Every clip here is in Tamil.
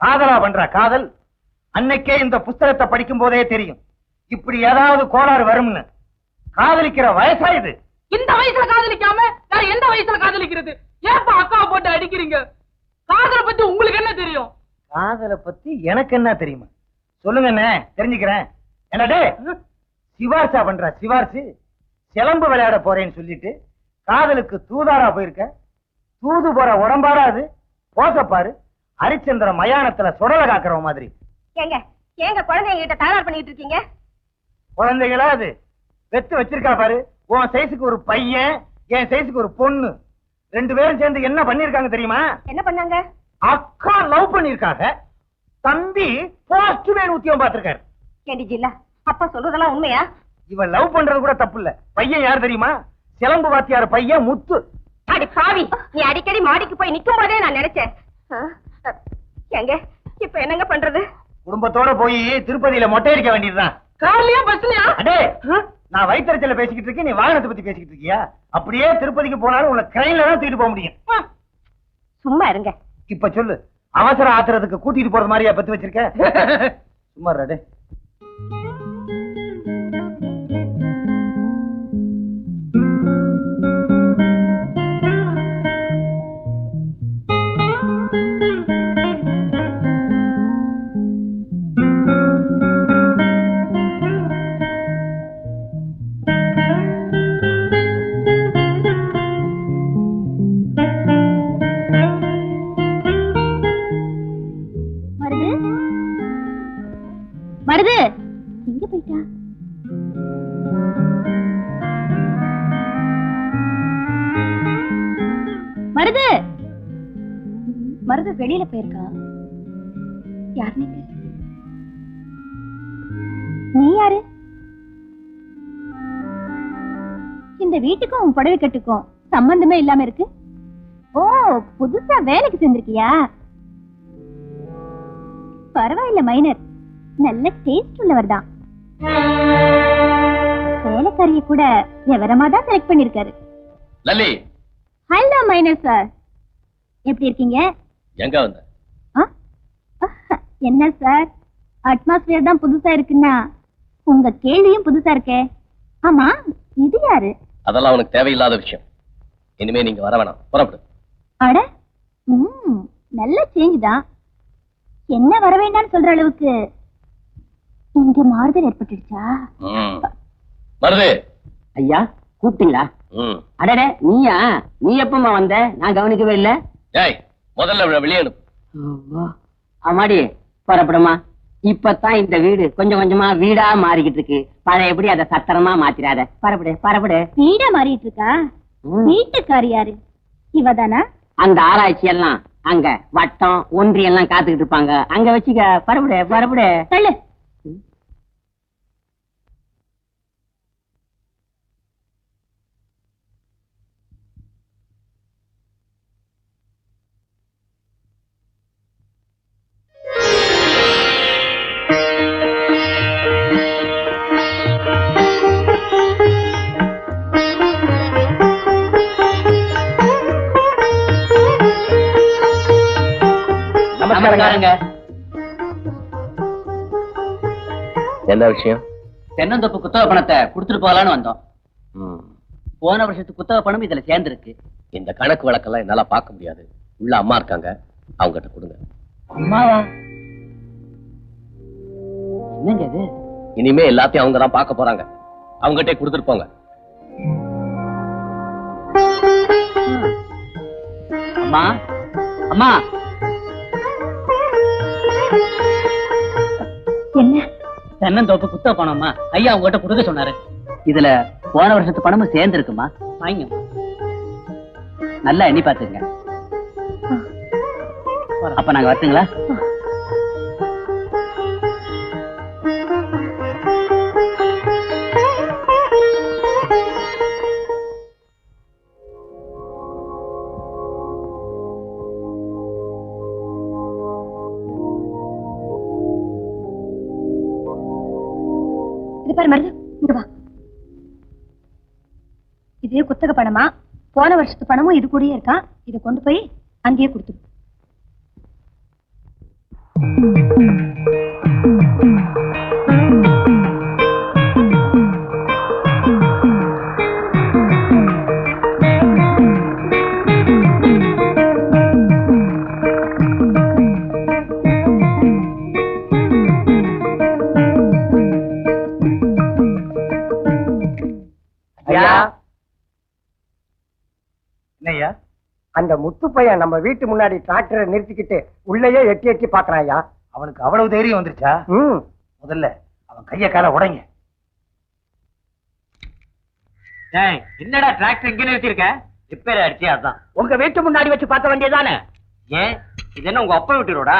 காதலா பண்ற காதல் அன்னைக்கே இந்த புஸ்தகத்தை படிக்கும் போதே தெரியும். இப்படி ஏதாவது கோளாறு வரும்னு. காதலிக்கிற வயசா இது? இந்த வயசுல காதலிக்காம வேற எந்த வயசுல காதலிக்கிறது? ஏப்பா அக்காவை போட்டு அடிக்கிறீங்க? காதலை பத்தி உங்களுக்கு என்ன தெரியும்? காதலை பத்தி எனக்கு என்ன தெரியுமா? சொல்லுங்க அண்ணே தெரிஞ்சுக்கிறேன். என்னடே சிவார்சா பண்ற சிவார்சு சிலம்பு விளையாட போறேன்னு சொல்லிட்டு காதலுக்கு தூதாரா போயிருக்க? தூது போற உடம்பாடா அது? போசப்பாரு ஹரிச்சந்திர மயானத்துல சுடல காக்குற மாதிரி. ஏங்க ஏங்க குழந்தைங்க கிட்ட தகராறு பண்ணிட்டு இருக்கீங்க? குழந்தைகளா அது? வெத்து வச்சிருக்கா பாரு. உன் சைஸுக்கு ஒரு பையன் என் சைஸுக்கு ஒரு பொண்ணு. ரெண்டு பேரும் சேர்ந்து என்ன பண்ணிருக்காங்க தெரியுமா? என்ன பண்ணாங்க? அக்கா லவ் பண்ணிருக்காங்க தம்பி போஸ்ட்மேன் உத்தியம் பார்த்திருக்காரு. கேண்டி ஜில்லா அப்பா சொல்றதெல்லாம் உண்மையா? இவன் லவ் பண்றது கூட தப்பு இல்ல. பையன் யார் தெரியுமா? சிலம்பு வாத்தியார் பையன் முத்து. அடி பாவி நீ அடிக்கடி மாடிக்கு போய் நிக்கும் போதே நான் நினைச்சேன். ஏங்க இப்ப என்னங்க பண்றது? குடும்பத்தோட போய் திருப்பதியில மொட்டை அடிக்க வேண்டியதுதான். கார்லயா பஸ்லயா? அடே நான் வயிற்றுச்சல பேசிக்கிட்டு இருக்கேன் நீ வாகனத்தை பத்தி பேசிக்கிட்டு இருக்கியா? அப்படியே திருப்பதிக்கு போனாலும் உன்னை ட்ரெயின்ல தான் தூக்கிட்டு போக முடியும். சும்மா இருங்க. இப்ப சொல்லு அவசர ஆத்திரத்துக்கு கூட்டிட்டு போறது மாதிரியா பத்தி வச்சிருக்க? சும்மா இருடா, வெளியில போயிருக்கா? யார் நீங்க நீ யாரு? இந்த வீட்டுக்கும் உன் புடவை கட்டுக்கும் சம்பந்தமே இல்லாம இருக்கு? ஓ புதுசா வேலைக்கு சேர்ந்திருக்கியா? பரவாயில்ல மைனர் நல்ல டேஸ்ட் உள்ளவர் தான். வேலைக்காரிய கூட விவரமா தான் செலக்ட் பண்ணிருக்காரு ஹலோ மைனர் சார் எப்படி இருக்கீங்க? எங்க வந்த? என்ன சார்? அட்மாஸ்பியர் தான் புதுசா இருக்குன்னா உங்க கேள்வியும் புதுசா இருக்கே. ஆமா இது யாரு? அதெல்லாம் உனக்கு தேவையில்லாத விஷயம். இனிமே நீங்க வர வேணாம். புறப்படு. அட ம் நல்ல சேஞ்ச் தான். என்ன வர வேண்டாம்னு சொல்ற அளவுக்கு இங்க மாறுதல் ஏற்பட்டுடுச்சா? ம். வருது ஐயா கூப்பிட்டீங்களா? ம். அடடே நீயா? நீ எப்பமா வந்த? நான் கவனிக்கவே இல்ல. ஏய் முதல்ல வெளியே அனுப்பு அம்மாடி புறப்படுமா. இப்பதான் இந்த வீடு கொஞ்சம் கொஞ்சமா வீடா மாறிக்கிட்டு இருக்கு. பழையபடி அதை சத்திரமா மாத்திராத. பரப்படு பரப்படு வீடா மாறிட்டு இருக்கா? வீட்டுக்காரி யாரு? இவதானா? அந்த ஆராய்ச்சி எல்லாம் அங்க வட்டம் ஒன்றி எல்லாம் காத்துக்கிட்டு இருப்பாங்க. அங்க வச்சுக்க பரப்படு பரப்படு நமஸ்காரங்க என்ன விஷயம்? தென்னந்தோப்பு குத்தக பணத்தை கொடுத்துட்டு போகலான்னு வந்தோம். போன வருஷத்து குத்தக பணம் இதுல சேர்ந்திருக்கு. இந்த கணக்கு வழக்கெல்லாம் என்னால பார்க்க முடியாது. உள்ள அம்மா இருக்காங்க. அவங்ககிட்ட கொடுங்க. அம்மாவா? என்னங்க இது? இனிமே எல்லாத்தையும் அவங்க தான் பார்க்க போறாங்க. அவங்ககிட்ட கொடுத்துட்டு போங்க. அம்மா? அம்மா? என்ன? தென்னந்தோப்பு குத்த பணம்மா ஐயா உங்ககிட்ட கொடுக்க சொன்னாரு. இதுல போன வருஷத்து பணமும் சேர்ந்து இருக்குமா வாங்க. நல்லா எண்ணி பாத்துங்க அப்ப நாங்க வரட்டுங்களா? இது பாரு மருது இங்க வா. இது குத்தக பணமா? போன வருஷத்து பணமும் இது கூடயே இருக்கா? இதை கொண்டு போய் அங்கேயே கொடுத்துரு அந்த முத்து பையன் நம்ம வீட்டு முன்னாடி டிராக்டரை நிறுத்திக்கிட்டு உள்ளேயே எட்டி எட்டி பாக்குறான் ஐயா. அவனுக்கு அவ்வளவு தைரியம் வந்துருச்சா? ம். முதல்ல அவன் கைய கால உடைங்க. என்னடா டிராக்டர் இங்க நிறுத்திருக்க ரிப்பேர் ஆயிடுச்சு அதான். உங்க வீட்டு முன்னாடி வச்சு பார்த்த வேண்டியதானே? ஏன்? இது என்ன உங்க அப்பா வீட்டு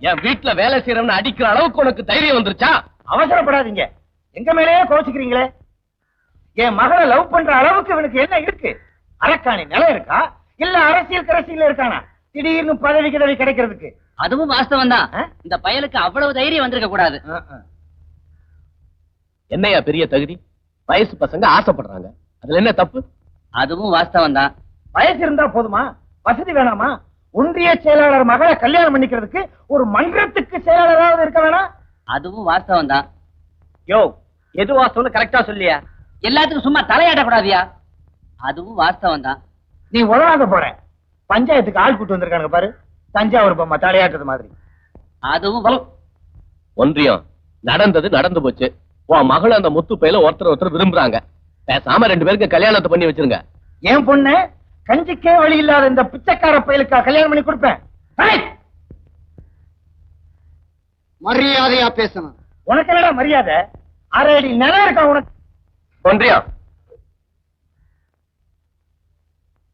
என் வீட்டுல வேலை செய்யறவன அடிக்கிற அளவுக்கு உனக்கு தைரியம் வந்துருச்சா? அவசரப்படாதீங்க. எங்க மேலேயே கோச்சுக்கிறீங்களே? என் மகளை லவ் பண்ற அளவுக்கு இவனுக்கு என்ன இருக்கு? அரக்காணி நிலம் இருக்கா? இல்ல அரசியல் கரசியல் இருக்கானா? திடீர்னு பதவி கிதவி கிடைக்கிறதுக்கு. அதுவும் வாஸ்தவம் தான்? இந்த பயலுக்கு அவ்வளவு தைரியம் வந்திருக்க கூடாது. என்னையா பெரிய தகுதி? வயசு பசங்க ஆசைப்படுறாங்க. அதுல என்ன தப்பு? அதுவும் வாஸ்தவம் தான். வயசு இருந்தா போதுமா? வசதி வேணாமா? ஒன்றிய செயலாளர் மகளை கல்யாணம் பண்ணிக்கிறதுக்கு ஒரு மன்றத்துக்கு செயலாளராவது இருக்க வேணாம். அதுவும் வாஸ்தவம் தான் யோ எது வாஸ்தவம்னு கரெக்டா சொல்லியா? எல்லாத்துக்கும் சும்மா தலையாட்ட கூடாதியா அதுவும் வாஸ்தவம் தான் நீ உதவாத போற. பஞ்சாயத்துக்கு ஆள் கூட்டு வந்திருக்கானுங்க பாரு. தஞ்சாவூர் பொம்மை தலையாட்டுறது மாதிரி. அதுவும் ஒன்றியம். நடந்தது நடந்து போச்சு. உன் மகள் அந்த முத்து பையில ஒருத்தர் ஒருத்தர் விரும்புறாங்க. பேசாம ரெண்டு பேருக்கு கல்யாணத்தை பண்ணி வச்சிருங்க. என் பொண்ணு? கஞ்சிக்கே வழி இல்லாத இந்த பிச்சைக்கார பயலுக்கா கல்யாணம் பண்ணி கொடுப்பேன்! மரியாதையா பேசணும். உனக்கு என்னடா மரியாதை? அரை அடி நிலம் இருக்கா உனக்கு? ஒன்றியம்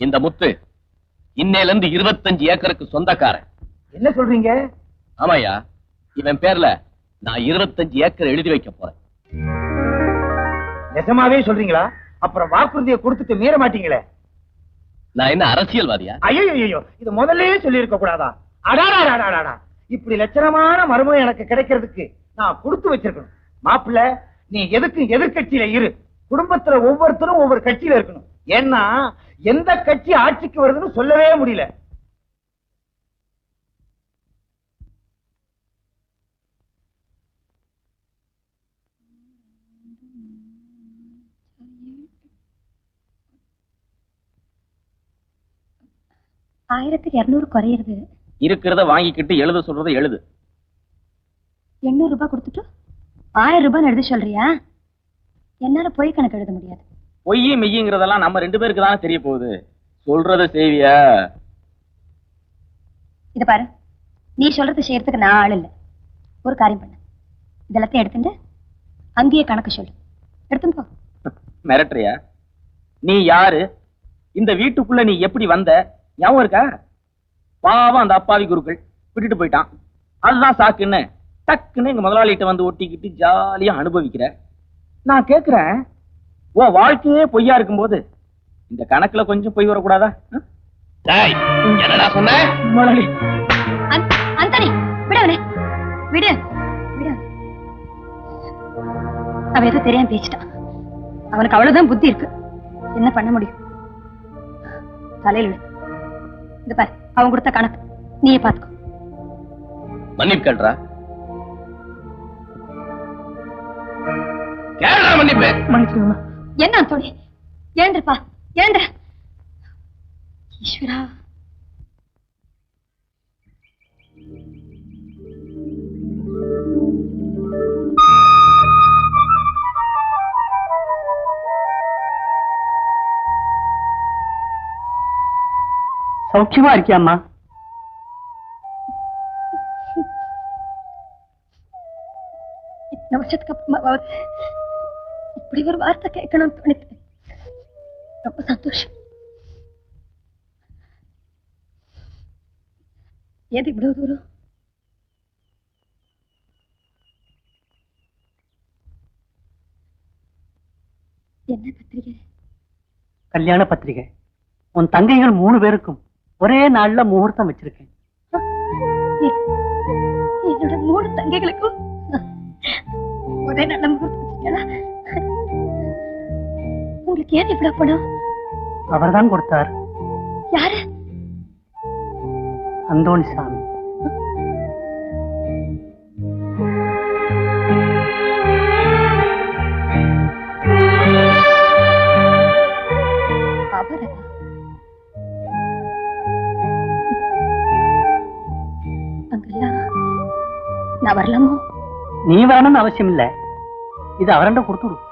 இந்த முத்து இன்னையில இருந்து இருபத்தஞ்சு ஏக்கருக்கு சொந்தக்காரன். என்ன சொல்றீங்க? ஆமாயா இவன் பேர்ல நான் இருபத்தஞ்சு ஏக்கர் எழுதி வைக்க போறேன். நிஜமாவே சொல்றீங்களா? அப்புறம் வாக்குறுதியை கொடுத்துட்டு மீற மாட்டீங்களே. நான் என்ன அரசியல்வாதியா? ஐயோ ஐயோ இது முதல்லயே சொல்லி இருக்க கூடாதா? அடாடாடாடாடா இப்படி லட்சணமான மருமகம் எனக்கு கிடைக்கிறதுக்கு நான் கொடுத்து வச்சிருக்கணும். மாப்பிள்ள நீ எதுக்கு எதிர்க்கட்சியில இரு. குடும்பத்துல ஒவ்வொருத்தரும் ஒவ்வொரு கட்சியில இருக்கணும். ஏன்னா எந்த கட்சி ஆட்சிக்கு வருதுன்னு சொல்லவே முடியல. ஆயிரத்துக்கு இருநூறு குறையிறது. இருக்கிறத வாங்கிக்கிட்டு எழுத சொல்றத எழுது. எண்ணூறு ரூபாய் கொடுத்துட்டு ஆயிரம் ரூபாய் எழுத சொல்றியா? என்னால போய் கணக்கு எழுத முடியாது. பொய் மெய்யுங்கிறதெல்லாம் நம்ம ரெண்டு பேருக்கு தானே தெரிய போகுது. சொல்றத செய்வியா? இத பாரு நீ சொல்றது செய்யறதுக்கு நான் ஆள் இல்ல. ஒரு காரியம் பண்ணு. இதெல்லாத்தையும் எடுத்துட்டு அங்கேயே கணக்கு சொல்லு. எடுத்துன்னு போ. மிரட்டுறியா? நீ யாரு? இந்த வீட்டுக்குள்ள நீ எப்படி வந்த? ஞாபகம் இருக்கா? பாவம் அந்த அப்பாவி குருக்கள். விட்டுட்டு போயிட்டான். அதுதான் சாக்குன்னு டக்குன்னு எங்க முதலாளிகிட்ட வந்து ஒட்டிக்கிட்டு ஜாலியா அனுபவிக்கிற. நான் கேக்குறேன் உன் வாழ்க்கையே பொய்யா இருக்கும்போது இந்த கணக்குல கொஞ்சம் பொய் வரக்கூடாதா? என்னடா சொன்ன? முதலாளி. அன்- அந்தனி விடு அவனை விடு விடு. அவன் ஏதோ தெரியாம பேசிட்டான் அவனுக்கு அவ்வளவுதான் புத்தி இருக்கு. என்ன பண்ண முடியும்? தலையில விடு. இந்த பாரு அவன் கொடுத்த கணக்கு. நீயே பாத்துக்கோ மன்னிப்பு கேள்றா கேள்றா மன்னிப்பு என்ன அந்தோணி? எழுந்திருப்பா எழுந்திர. ஈஸ்வரா. சௌக்கியமா இருக்கியாம்மா? இத்தனை வருஷத்துக்கு அப்புறமாவது இப்படி ஒரு வார்த்தை கேட்கணும்னு தோணித்து ரொம்ப சந்தோஷம். ஏது இவ்வளவு தூரம்? என்ன பத்திரிகை? கல்யாண பத்திரிகை. உன் தங்கைகள் மூணு பேருக்கும். ஒரே நாள்ல முகூர்த்தம் வச்சிருக்கேன். என்னோட மூணு தங்கைகளுக்கும் ஒரே நல்ல முகூர்த்தம்? உங்களுக்கு ஏன் இவ்வளவு பணம்? அவர்தான் கொடுத்தார். யாரு? அந்தோணி சாமி. நான் வரலாமோ? நீ வரணும்னு அவசியம் இல்ல இது அவரண்ட கொடுத்துடும்